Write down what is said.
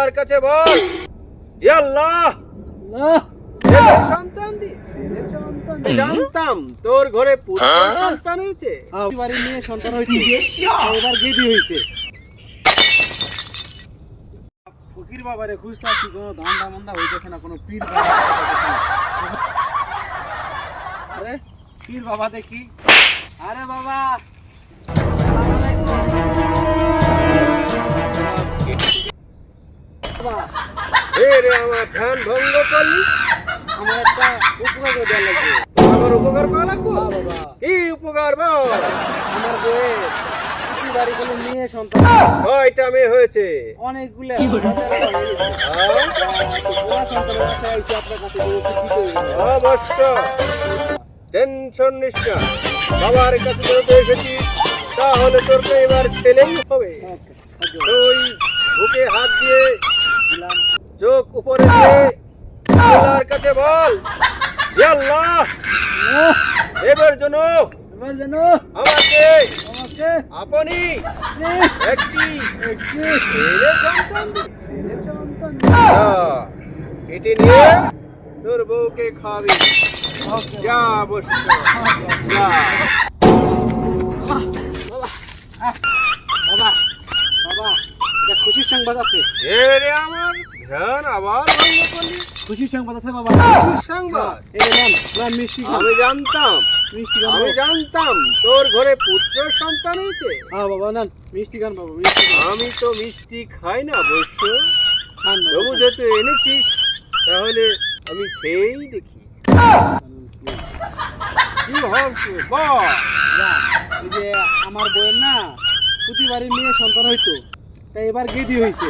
আল্লাহর কাছে বল। ইয়া আল্লাহ। সন্তান দি। জানতাম তোর ঘরে পুত্র সন্তান হয়েছে হ্যাঁ, বাড়ির মেয়ে সন্তান হয়েছে এবার গেদি হয়েছে ফকির বাবারে খুঁজতাছি কোনো ধান্দা মান্দা হইতেছে না কোনো পীর বাবা আরে পীর বাবা দেখি। আরে বাবা। রে আমার ভঙ্গ করলি? আমার একটা উপকার করে দেওয়া লাগবে। আমার উপকার করা লাগবো? হ্যাঁ, কি উপকার বল? আমার বউয়ের পুতির বাড়ি কোনো মেয়ে সন্তান কয়টা মেয়ে হয়েছে। অনেকগুলো। হ্যাঁ? অবশ্য। টেনশন বাবার কাছে যেহেতু এসেছি তাহলে তোর তো এবার ছেলেই হবে। তুই বুকে উপরে দিয়ে আল্লাহর কাছে বল। হে আল্লাহ। এবার জন্য এবার যেন আমাকে আমাকে। আপনি একটি একটি। ছেলে সন্তান ছেলে সন্তান। এটি নিয়ে তোর বউকে খাবি যা অবশ্য যা। খুশির সংবাদ আছে। রে আমার ধ্যান আবার খুশির সংবাদ আছে বাবা। কি সংবাদ। এই নাম মিষ্টি আমি জানতাম মিষ্টি গান আমি জানতাম তোর ঘরে পুত্র সন্তান হয়েছে। হ্যাঁ বাবা নাম মিষ্টি গান বাবা মিষ্টি আমি তো মিষ্টি খাই না বাবা, তবু। যেহেতু এনেছিস তাহলে আমি খেয়েই দেখি। কি ভাবছ বল। যা, এই যে আমার বউয়ের না প্রতি বাড়ির মেয়ে সন্তান হইতো। তাই এবার গেদি হয়েছে।